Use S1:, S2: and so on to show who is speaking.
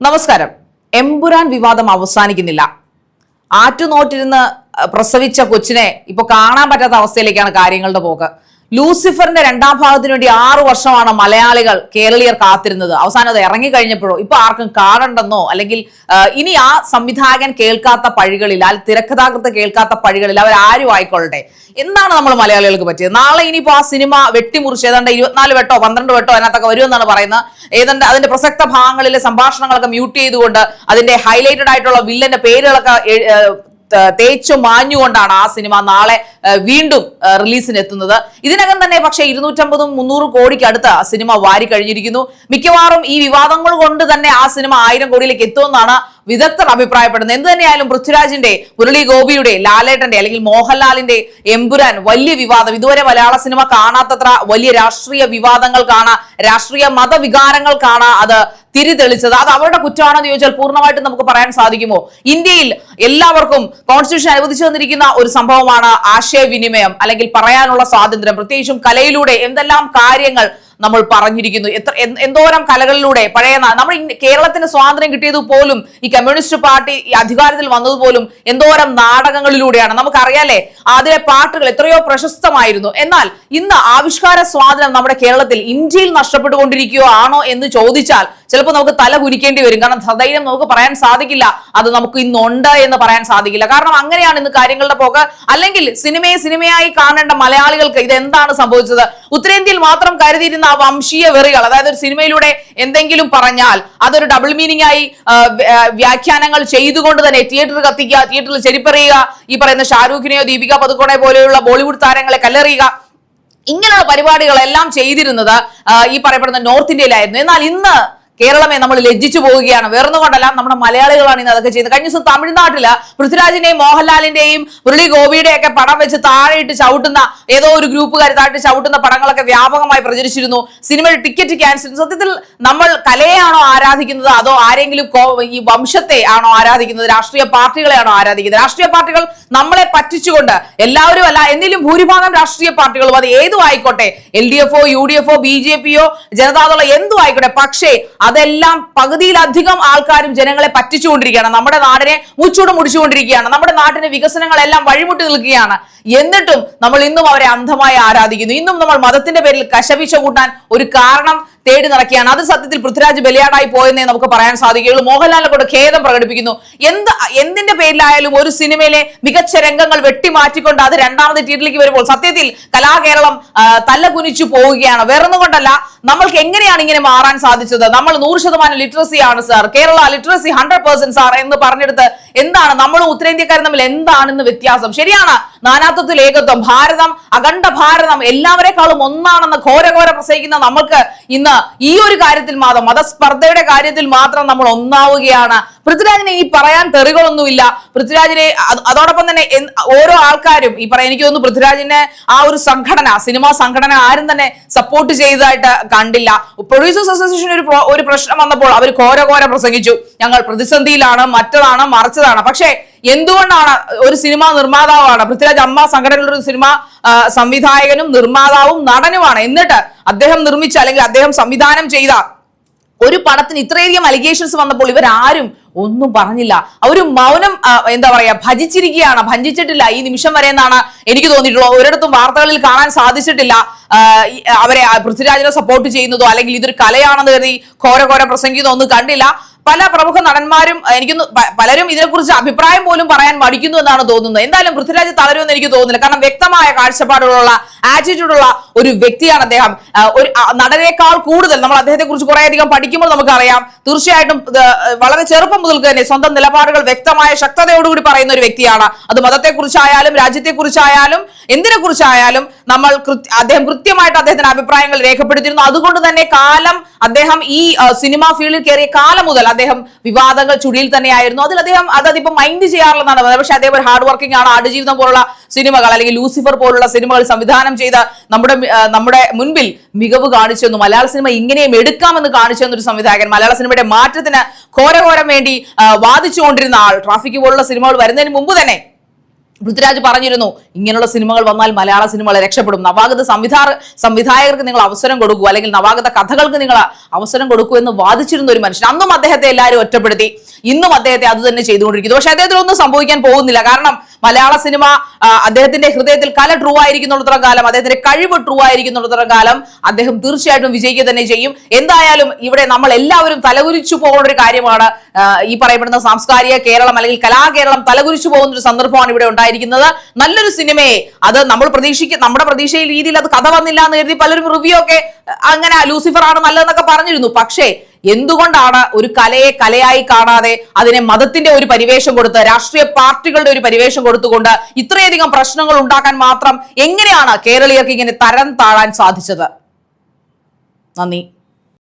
S1: നമസ്കാരം. എമ്പുരാൻ വിവാദം അവസാനിക്കുന്നില്ല. ആറ്റുനോട്ടിരുന്ന് പ്രസവിച്ച കൊച്ചിനെ ഇപ്പൊ കാണാൻ പറ്റാത്ത അവസ്ഥയിലേക്കാണ് കാര്യങ്ങളുടെ പോക്ക്. ലൂസിഫറിന്റെ രണ്ടാം ഭാഗത്തിന് വേണ്ടി ആറു വർഷമാണ് മലയാളികൾ കേരളീയർ കാത്തിരുന്നത്. അവസാനം അത് ഇറങ്ങിക്കഴിഞ്ഞപ്പോഴോ ഇപ്പൊ ആർക്കും കാണണ്ടെന്നോ അല്ലെങ്കിൽ ഇനി ആ സംവിധായകൻ കേൾക്കാത്ത പഴികളിൽ ആ തിരക്കഥാകൃത്ത് കേൾക്കാത്ത പഴികളിൽ അവർ ആരും ആയിക്കൊള്ളട്ടെ? എന്താണ് നമ്മൾ മലയാളികൾക്ക് പറ്റിയത്. നാളെ ഇനിയിപ്പോ ആ സിനിമ വെട്ടിമുറിച്ച് ഏതാണ്ട് ഇരുപത്തിനാല് വെട്ടോ പന്ത്രണ്ട് വെട്ടോ അതിനകത്തൊക്കെ വരുമെന്നാണ് പറയുന്നത്. ഏതാണ്ട് അതിന്റെ പ്രസക്ത ഭാഗങ്ങളിലെ സംഭാഷണങ്ങളൊക്കെ മ്യൂട്ട് ചെയ്തുകൊണ്ട് അതിന്റെ ഹൈലൈറ്റഡ് ആയിട്ടുള്ള വില്ലന്റെ പേരുകളൊക്കെ തേച്ചു മാഞ്ഞുകൊണ്ടാണ് ആ സിനിമ നാളെ വീണ്ടും റിലീസിന് എത്തുന്നത് ഇതിനകം തന്നെ പക്ഷേ ഇരുന്നൂറ്റമ്പതും മുന്നൂറ് കോടിക്ക് അടുത്ത് സിനിമ വാരി കഴിഞ്ഞിരിക്കുന്നു. മിക്കവാറും ഈ വിവാദങ്ങൾ കൊണ്ട് തന്നെ ആ സിനിമ ആയിരം കോടിയിലേക്ക് എത്തുമെന്നാണ് വിദഗ്ധർ അഭിപ്രായപ്പെടുന്നത്. എന്ത് തന്നെയായാലും പൃഥ്വിരാജിന്റെ മുരളി ഗോപിയുടെ ലാലേട്ടന്റെ അല്ലെങ്കിൽ മോഹൻലാലിന്റെ എമ്പുരാൻ വലിയ വിവാദം. ഇതുവരെ മലയാള സിനിമ കാണാത്തത്ര വലിയ രാഷ്ട്രീയ വിവാദങ്ങൾ കാണാം രാഷ്ട്രീയ മതവികാരങ്ങൾ കാണാം അത് തിരിതെളിച്ചത്. അത് അവരുടെ കുറ്റമാണോ എന്ന് ചോദിച്ചാൽ പൂർണമായിട്ടും നമുക്ക് പറയാൻ സാധിക്കുമോ? ഇന്ത്യയിൽ എല്ലാവർക്കും കോൺസ്റ്റിറ്റ്യൂഷൻ അനുവദിച്ചു തന്നിരിക്കുന്ന ഒരു സംഭവമാണ് ആശയവിനിമയം അല്ലെങ്കിൽ പറയാനുള്ള സ്വാതന്ത്ര്യം. പ്രത്യേകിച്ചും കലയിലൂടെ എന്തെല്ലാം കാര്യങ്ങൾ നമ്മൾ പറഞ്ഞിരിക്കുന്നു. എത്ര എന്തോരം കലകളിലൂടെ പഴയ നമ്മൾ കേരളത്തിന് സ്വാതന്ത്ര്യം കിട്ടിയത് പോലും ഈ കമ്മ്യൂണിസ്റ്റ് പാർട്ടി അധികാരത്തിൽ വന്നത് പോലും എന്തോരം നാടകങ്ങളിലൂടെയാണ്. നമുക്കറിയാലേ അതിലെ പാട്ടുകൾ എത്രയോ പ്രശസ്തമായിരുന്നു. എന്നാൽ ഇന്ന് ആവിഷ്കാര സ്വാതന്ത്ര്യം നമ്മുടെ കേരളത്തിൽ ഇന്ത്യയിൽ നഷ്ടപ്പെട്ടുകൊണ്ടിരിക്കുകയോ ആണോ എന്ന് ചോദിച്ചാൽ ചിലപ്പോൾ നമുക്ക് തല കുനിക്കേണ്ടി വരും. കാരണം സധൈര്യം നമുക്ക് പറയാൻ സാധിക്കില്ല. അത് നമുക്ക് ഇന്നുണ്ട് എന്ന് പറയാൻ സാധിക്കില്ല. കാരണം അങ്ങനെയാണ് ഇന്ന് കാര്യങ്ങളുടെ പോക്ക് അല്ലെങ്കിൽ സിനിമയെ സിനിമയായി കാണേണ്ട മലയാളികൾക്ക് ഇത് എന്താണ് സംഭവിച്ചത്? ഉത്തരേന്ത്യയിൽ മാത്രം കരുതിയിരുന്ന ആ വംശീയ വെറികൾ അതായത് ഒരു സിനിമയിലൂടെ എന്തെങ്കിലും പറഞ്ഞാൽ അതൊരു ഡബിൾ മീനിങ് ആയി വ്യാഖ്യാനങ്ങൾ ചെയ്തുകൊണ്ട് തന്നെ തിയേറ്റർ കത്തിക്കുക തിയേറ്ററിൽ ചെരിപ്പറിയുക ഈ പറയുന്ന ഷാരൂഖിനെയോ ദീപിക പതുക്കോണെ പോലെയുള്ള ബോളിവുഡ് താരങ്ങളെ കല്ലെറിയുക. ഇങ്ങനെയുള്ള പരിപാടികളെല്ലാം ചെയ്തിരുന്നത് ഈ പറയപ്പെടുന്ന നോർത്ത് ഇന്ത്യയിലായിരുന്നു. എന്നാൽ ഇന്ന് കേരളമേ നമ്മൾ ലജ്ജിച്ചു പോവുകയാണ്. വേറൊന്നുകൊണ്ടല്ല നമ്മുടെ മലയാളികളാണ് ഇന്ന് അതൊക്കെ ചെയ്യുന്നത്. കഴിഞ്ഞ ദിവസം തമിഴ്നാട്ടിൽ പൃഥ്വിരാജിന്റെയും മോഹൻലാലിന്റെയും മുരളി ഗോപിയുടെയും ഒക്കെ പടം വെച്ച് താഴെയിട്ട് ചവിട്ടുന്ന ഏതോ ഒരു ഗ്രൂപ്പുകാർ താഴെ ചവിട്ടുന്ന പടങ്ങളൊക്കെ വ്യാപകമായി പ്രചരിച്ചിരുന്നു. സിനിമയുടെ ടിക്കറ്റ് ക്യാൻസൽ. സത്യത്തിൽ നമ്മൾ കലയെയാണോ ആരാധിക്കുന്നത്? അതോ ആരെങ്കിലും ഈ വംശത്തെ ആണോ ആരാധിക്കുന്നത്? രാഷ്ട്രീയ പാർട്ടികളെയാണോ ആരാധിക്കുന്നത്? രാഷ്ട്രീയ പാർട്ടികൾ നമ്മളെ പറ്റിച്ചുകൊണ്ട് എല്ലാവരും അല്ല എന്തെങ്കിലും ഭൂരിഭാഗം രാഷ്ട്രീയ പാർട്ടികളും അത് ഏതും ആയിക്കോട്ടെ. എൽ ഡി എഫോ യു ഡി എഫോ ബി ജെ പിയോ ജനതാദളോ എന്തും ആയിക്കോട്ടെ. പക്ഷേ അതെല്ലാം പകുതിയിലധികം ആൾക്കാരും ജനങ്ങളെ പറ്റിച്ചുകൊണ്ടിരിക്കുകയാണ്. നമ്മുടെ നാടിനെ മുച്ചൂട് മുടിച്ചുകൊണ്ടിരിക്കുകയാണ്. നമ്മുടെ നാട്ടിന്റെ വികസനങ്ങളെല്ലാം വഴിമുട്ടി നിൽക്കുകയാണ്. എന്നിട്ടും നമ്മൾ ഇന്നും അവരെ അന്ധമായി ആരാധിക്കുന്നു. ഇന്നും നമ്മൾ മതത്തിന്റെ പേരിൽ കശപിശ കൂട്ടാൻ ഒരു കാരണം തേടി നടക്കുകയാണ്. അത് സത്യത്തിൽ പൃഥ്വിരാജ് ബലിയാടായി പോയെന്നേ നമുക്ക് പറയാൻ സാധിക്കുകയുള്ളൂ. മോഹൻലാലിനെ കൊണ്ട് ഖേദം പ്രകടിപ്പിക്കുന്നു. എന്ത് എന്തിന്റെ പേരിലായാലും ഒരു സിനിമയിലെ മികച്ച രംഗങ്ങൾ വെട്ടിമാറ്റിക്കൊണ്ട് അത് രണ്ടാമത് തിയേറ്ററിലേക്ക് വരുമ്പോൾ സത്യത്തിൽ കലാകേരളം തല്ലകുനിച്ചു കുനിച്ചു പോവുകയാണ്. വേറൊന്നും കൊണ്ടല്ല നമ്മൾക്ക് എങ്ങനെയാണ് ഇങ്ങനെ മാറാൻ സാധിച്ചത്? നമ്മൾ നൂറ് ശതമാനം ലിറ്ററസി ആണ് sir Kerala literacy hundred percent sir എന്ന് പറഞ്ഞെടുത്ത് എന്താണ്? നമ്മളും ഉത്തരേന്ത്യക്കാരും തമ്മിൽ എന്താണെന്ന് വ്യത്യാസം? ശരിയാണ്. നാനാത്വത്തിൽ ഏകത്വം ഭാരതം അഖണ്ഡ ഭാരതം എല്ലാവരെക്കാളും ഒന്നാണെന്ന് ഘോരഘോര പ്രസംഗിക്കുന്ന നമ്മൾക്ക് ഇന്ന് ഈ ഒരു കാര്യത്തിൽ മാത്രം മതസ്പർദ്ധയുടെ കാര്യത്തിൽ മാത്രം നമ്മൾ ഒന്നാവുകയാണ്. പൃഥ്വിരാജിനെ ഈ പറയാൻ തെറികളൊന്നുമില്ല. പൃഥ്വിരാജിനെ അതോടൊപ്പം തന്നെ ഓരോ ആൾക്കാരും ഈ പറയാൻ എനിക്ക് തോന്നുന്നു പൃഥ്വിരാജിന്റെ ആ ഒരു സംഘടന സിനിമാ സംഘടന ആരും തന്നെ സപ്പോർട്ട് ചെയ്തതായിട്ട് കണ്ടില്ല. പ്രൊഡ്യൂസേഴ്സ് അസോസിയേഷൻ ഒരു ഒരു പ്രശ്നം വന്നപ്പോൾ അവർ ഘോരഘോര പ്രസംഗിച്ചു. ഞങ്ങൾ പ്രതിസന്ധിയിലാണ് മറ്റതാണ് മറിച്ചതാണ്. പക്ഷേ എന്തുകൊണ്ടാണ് ഒരു സിനിമ നിർമ്മാതാവാണ് പൃഥ്വിരാജ് അമ്മ സംഘടനയിലുള്ള ഒരു സിനിമ സംവിധായകനും നിർമ്മാതാവും നടനുമാണ്. എന്നിട്ട് അദ്ദേഹം നിർമ്മിച്ച അല്ലെങ്കിൽ അദ്ദേഹം സംവിധാനം ചെയ്ത ഒരു പടത്തിന് ഇത്രയധികം അലിഗേഷൻസ് വന്നപ്പോൾ ഇവരാരും ഒന്നും പറഞ്ഞില്ല. ഒരു മൗനം എന്താ പറയാ ഭജിച്ചിരിക്കുകയാണ്. ഭഞ്ചിച്ചിട്ടില്ല ഈ നിമിഷം വരെ എന്നാണ് എനിക്ക് തോന്നിയിട്ടുള്ളത്. ഒരിടത്തും വാർത്തകളിൽ കാണാൻ സാധിച്ചിട്ടില്ല. അവരെ പൃഥ്വിരാജിനെ സപ്പോർട്ട് ചെയ്യുന്നതോ അല്ലെങ്കിൽ ഇതൊരു കലയാണെന്ന് കരുതി ഘോര ഘോര പ്രസംഗിക്കുന്നതോ ഒന്നും കണ്ടില്ല. പല പ്രമുഖ നടന്മാരും എനിക്ക് എനിക്കൊന്ന് പലരും ഇതിനെക്കുറിച്ച് അഭിപ്രായം പോലും പറയാൻ മടിക്കുന്നു എന്നാണ് തോന്നുന്നത്. എന്തായാലും പൃഥ്വിരാജ് തളരുമെന്ന് എനിക്ക് തോന്നുന്നില്ല. കാരണം വ്യക്തമായ കാഴ്ചപ്പാടുകളുള്ള ആറ്റിറ്റ്യൂഡുള്ള ഒരു വ്യക്തിയാണ് അദ്ദേഹം. ഒരു നടനേക്കാൾ കൂടുതൽ നമ്മൾ അദ്ദേഹത്തെ കുറിച്ച് കുറെ അധികം പഠിക്കുമ്പോൾ നമുക്കറിയാം. തീർച്ചയായിട്ടും വളരെ ചെറുപ്പം മുതൽ തന്നെ സ്വന്തം നിലപാടുകൾ വ്യക്തമായ ശക്തതയോടുകൂടി പറയുന്ന ഒരു വ്യക്തിയാണ്. അത് മതത്തെക്കുറിച്ചായാലും രാജ്യത്തെക്കുറിച്ചായാലും എന്തിനെ കുറിച്ചായാലും നമ്മൾ അദ്ദേഹം കൃത്യമായിട്ട് അദ്ദേഹത്തിന്റെ അഭിപ്രായങ്ങൾ രേഖപ്പെടുത്തിയിരുന്നു. അതുകൊണ്ട് തന്നെ കാലം അദ്ദേഹം ഈ സിനിമ ഫീൽഡിൽ കയറിയ കാലം മുതൽ അദ്ദേഹം വിവാദങ്ങൾ ചുടിയിൽ തന്നെയായിരുന്നു അതിൽ അദ്ദേഹം അത് അതിപ്പോ മൈൻഡ് ചെയ്യാറുള്ളതാണ്. പക്ഷെ അദ്ദേഹം ഒരു ഹാർഡ് വർക്കിംഗ് ആണ് ആടുജീവിതം പോലുള്ള സിനിമകൾ അല്ലെങ്കിൽ ലൂസിഫർ പോലുള്ള സിനിമകൾ സംവിധാനം ചെയ്ത നമ്മുടെ നമ്മുടെ മുൻപിൽ മികവ് കാണിച്ചു തന്നു മലയാള സിനിമ ഇങ്ങനെയും എടുക്കാമെന്ന് കാണിച്ചു തന്നൊരു സംവിധായകൻ മലയാള സിനിമയുടെ മാറ്റത്തിന് ഘോരഘോരം വേണ്ടി വാദിച്ചുകൊണ്ടിരുന്ന ആൾ ട്രാഫിക് പോലുള്ള സിനിമകൾ വരുന്നതിന് മുമ്പ് തന്നെ പൃഥ്വിരാജ് പറഞ്ഞിരുന്നു ഇങ്ങനെയുള്ള സിനിമകൾ വന്നാൽ മലയാള സിനിമകൾ രക്ഷപ്പെടും. നവാഗത സംവിധാ സംവിധായകർക്ക് നിങ്ങൾ അവസരം കൊടുക്കൂ. അല്ലെങ്കിൽ നവാഗത കഥകൾക്ക് നിങ്ങൾ അവസരം കൊടുക്കൂ എന്ന് വാദിച്ചിരുന്ന ഒരു മനുഷ്യൻ. അന്നും അദ്ദേഹത്തെ എല്ലാവരും ഒറ്റപ്പെടുത്തി. ഇന്നും അദ്ദേഹത്തെ അത് തന്നെ ചെയ്തുകൊണ്ടിരിക്കുന്നു. പക്ഷെ അദ്ദേഹത്തിന് ഒന്നും സംഭവിക്കാൻ പോകുന്നില്ല. കാരണം മലയാള സിനിമ അദ്ദേഹത്തിന്റെ ഹൃദയത്തിൽ കല ട്രൂ ആയിരിക്കുന്നിടത്തോളം കാലം അദ്ദേഹത്തിന്റെ കഴിവ് ട്രൂ ആയിരിക്കുന്നിടത്തോളം കാലം അദ്ദേഹം തീർച്ചയായിട്ടും വിജയിക്കുക തന്നെ ചെയ്യും. എന്തായാലും ഇവിടെ നമ്മൾ എല്ലാവരും തലകുരിച്ചു പോകുന്ന ഒരു കാര്യമാണ് ഈ പറയപ്പെടുന്ന സാംസ്കാരിക കേരളം അല്ലെങ്കിൽ കലാകേരളം തലകുരിച്ചു പോകുന്ന ഒരു സന്ദർഭമാണ് ഇവിടെ ഉണ്ടായിരിക്കുന്നത്. നല്ലൊരു സിനിമയെ അത് നമ്മൾ പ്രതീക്ഷിക്കും നമ്മുടെ പ്രതീക്ഷയിൽ രീതിയിൽ അത് കഥ വന്നില്ല എന്ന് കരുതി പലരും റിവ്യൂ ഒക്കെ അങ്ങനെ ലൂസിഫർ ആണ് നല്ലതെന്നൊക്കെ പറഞ്ഞിരുന്നു. പക്ഷേ എന്തുകൊണ്ടാണ് ഒരു കലയെ കലയായി കാണാതെ അതിനെ മതത്തിന്റെ ഒരു പരിവേഷം കൊടുത്ത് രാഷ്ട്രീയ പാർട്ടികളുടെ ഒരു പരിവേഷം കൊടുത്തുകൊണ്ട് ഇത്രയധികം പ്രശ്നങ്ങൾ ഉണ്ടാക്കാൻ മാത്രം എങ്ങനെയാണ് കേരളീയർക്ക് ഇങ്ങനെ തരം താഴാൻ സാധിച്ചത്? നന്ദി.